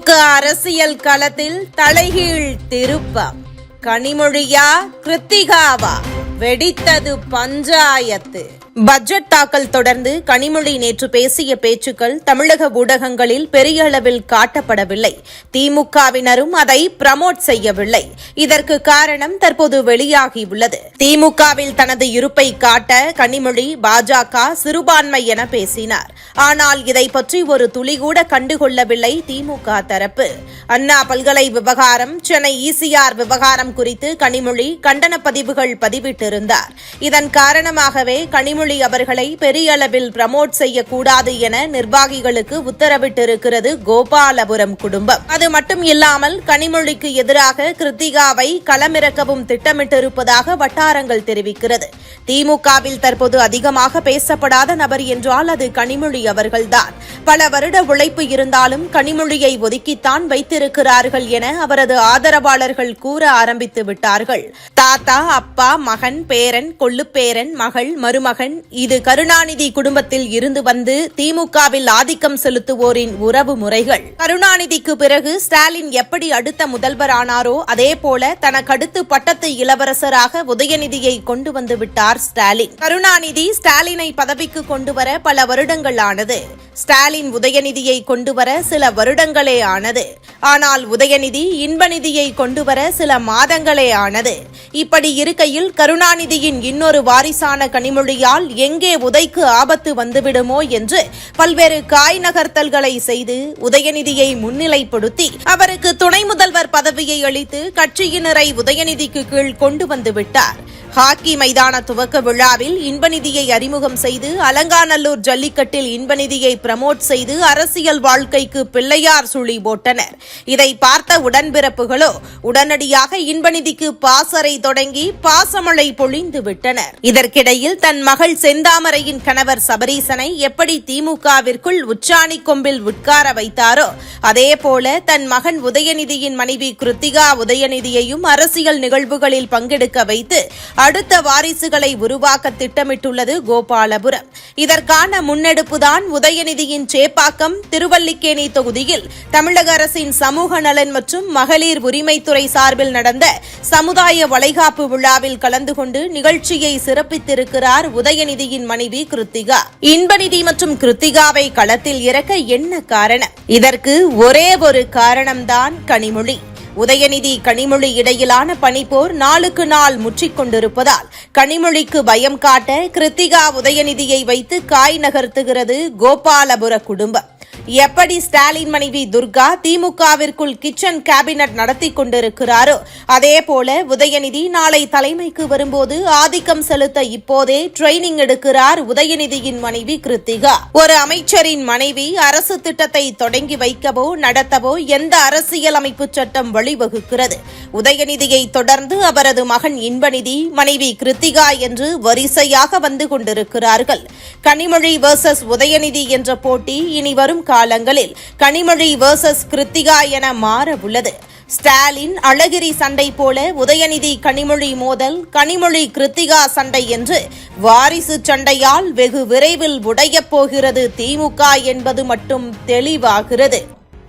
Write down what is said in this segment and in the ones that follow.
திமுக அரசியல் களத்தில் தலைகீழ் திருப்பம். கனிமொழியா கிருத்திகாவா? வெடித்தது பஞ்சாயத்து. பட்ஜெட் தாக்கல் தொடர்ந்து கனிமொழி நேற்று பேசிய பேச்சுக்கள் தமிழக ஊடகங்களில் பெரிய அளவில் காட்டப்படவில்லை. திமுகவினரும் அதை பிரமோட் செய்யவில்லை. இதற்கு காரணம் தற்போது வெளியாகியுள்ளது. திமுகவில் தனது இருப்பை காட்ட கனிமொழி பாஜக சிறுபான்மை என பேசினார். ஆனால் இதை பற்றி ஒரு துளி கூட கண்டுகொள்ளவில்லை திமுக தரப்பு. அண்ணா பல்கலை விவகாரம் சென்னை இசிஆர் விவகாரம் குறித்து கனிமொழி கண்டன பதிவுகள் பதிவிட்டிருந்தார். இதன் காரணமாகவே கனிமொழி அவர்களை பெரிய அளவில் பிரமோட் செய்யக்கூடாது என நிர்வாகிகளுக்கு உத்தரவிட்டிருக்கிறது கோபாலபுரம் குடும்பம். அது மட்டும் இல்லாமல் கனிமொழிக்கு எதிராக கிருத்திகாவை களமிறக்கவும் திட்டமிட்டிருப்பதாக வட்டாரங்கள் தெரிவிக்கிறது. திமுகவில் தற்போது அதிகமாக பேசப்படாத நபர் என்றால் அது கனிமொழி அவர்கள்தான். பல வருட உழைப்பு இருந்தாலும் கனிமொழியை ஒதுக்கித்தான் வைத்திருக்கிறார்கள் என அவரது ஆதரவாளர்கள் கூற ஆரம்பித்து விட்டார்கள். தாத்தா அப்பா மகன் பேரன் கொள்ளுப்பேரன் மகள் மருமகன் இது கருணாநிதி குடும்பத்தில் இருந்து வந்து திமுகவில் ஆதிக்கம் செலுத்துவோரின் உறவு முறைகள். கருணாநிதிக்கு பிறகு ஸ்டாலின் எப்படி அடுத்த முதல்வரானாரோ அதே போல தனக்கடுத்து பட்டத்து இளவரசராக உதயநிதியை கொண்டு வந்து விட்டார் ஸ்டாலின். கருணாநிதி ஸ்டாலினை பதவிக்கு கொண்டு வர பல வருடங்கள் ஆனது ஸ்டாலின் உதயநிதியை கொண்டு வர சில வருடங்களே ஆனது. ஆனால் உதயநிதி இன்பநிதியை கொண்டு வர சில மாதங்களே ஆனது. இப்படி இருக்கையில் கருணாநிதியின் இன்னொரு வாரிசான கனிமொழியால் எங்கே உதைக்கு ஆபத்து வந்துவிடுமோ என்று பல்வேறு காய் நகர்த்தல்களை செய்து உதயநிதியை முன்னிலைப்படுத்தி அவருக்கு துணை முதல்வர் பதவியை அளித்து கட்சியினரை உதயநிதிக்கு கீழ் கொண்டு வந்து விட்டார். ஹாக்கி மைதான துவக்க விழாவில் இன்பநிதியை அறிமுகம் செய்து அலங்காநல்லூர் ஜல்லிக்கட்டில் இன்பநிதியை பிரமோட் செய்து அரசியல் வாழ்க்கைக்கு பிள்ளையார் சுழி போட்டனர். இதை பார்த்த உடன்பிறப்புகளோ உடனடியாக இன்பநிதிக்கு பாசறை தொடங்கி பாசமழை பொழிந்து விட்டனர். இதற்கிடையில் தன் மகள் செந்தாமரையின் கணவர் சபரீசனை எப்படி திமுகவிற்குள் உச்சாணி கொம்பில் உட்கார வைத்தாரோ அதேபோல தன் மகன் உதயநிதியின் மனைவி கிருத்திகா உதயநிதியையும் அரசியல் நிகழ்வுகளில் பங்கெடுக்க வைத்து அடுத்த வாரிசுகளை உருவாக்க திட்டமிட்டுள்ளது கோபாலபுரம். இதற்கான முன்னெடுப்புதான் உதயநிதியின் சேப்பாக்கம் திருவல்லிக்கேணி தொகுதியில் தமிழக அரசின் சமூக நலன் மற்றும் மகளிர் உரிமைத்துறை சார்பில் நடந்த சமுதாய வளைகாப்பு விழாவில் கலந்து கொண்டு நிகழ்ச்சியை சிறப்பித்திருக்கிறார் உதயநிதியின் மனைவி கிருத்திகா. இன்பநிதி மற்றும் கிருத்திகாவை களத்தில் இறக்க என்ன காரணம்? இதற்கு ஒரே ஒரு காரணம்தான் கனிமொழி. உதயநிதி கனிமொழி இடையிலான பனிப்போர் நாளுக்கு நாள் முற்றிக் கொண்டிருப்பதால் கனிமொழிக்கு பயம் காட்ட கிருத்திகா உதயநிதியை வைத்து காய் நகர்த்துகிறது கோபாலபுர குடும்பம். எப்படி ஸ்டாலின் மனைவி துர்கா திமுகவிற்குள் கிச்சன் கேபினட் நடத்தி கொண்டிருக்கிறாரோ அதேபோல உதயநிதி நாளை தலைமைக்கு வரும்போது ஆதிக்கம் செலுத்த இப்போதே ட்ரைனிங் எடுக்கிறார் உதயநிதியின் மனைவி கிருத்திகா. ஒரு அமைச்சரின் மனைவி அரசு திட்டத்தை தொடங்கி வைக்கவோ நடத்தவோ எந்த அரசியலமைப்பு சட்டம் வழிவகுக்கிறது? உதயநிதியை தொடர்ந்து அவரது மகன் இன்பநிதி மனைவி கிருத்திகா என்று வரிசையாக வந்து கொண்டிருக்கிறார்கள். கனிமொழி வர்சஸ் உதயநிதி என்ற போட்டி இனி வரும் காலங்களில் கனிமொழி வர்சஸ் கிருத்திகா என மாற உள்ளது ஸ்டாலின் அழகிரி சண்டை போல உதயநிதி கனிமொழி மோதல் கனிமொழி கிருத்திகா சண்டை என்று வாரிசு சண்டையால் வெகு விரைவில் உடையப் போகிறது திமுக என்பது மட்டும் தெளிவாகிறது.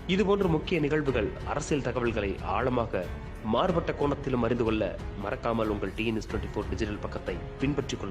இதுபோன்ற முக்கிய நிகழ்வுகள் அரசியல் தகவல்களை ஆழமாக மாறுபட்ட கோணத்திலும் அறிந்து கொள்ள மறக்காமல் உங்கள் டிஎன்எஸ் டுவெண்ட்டி ஃபோர் டிஜிட்டல் பக்கத்தை பின்பற்றிக் கொள்ள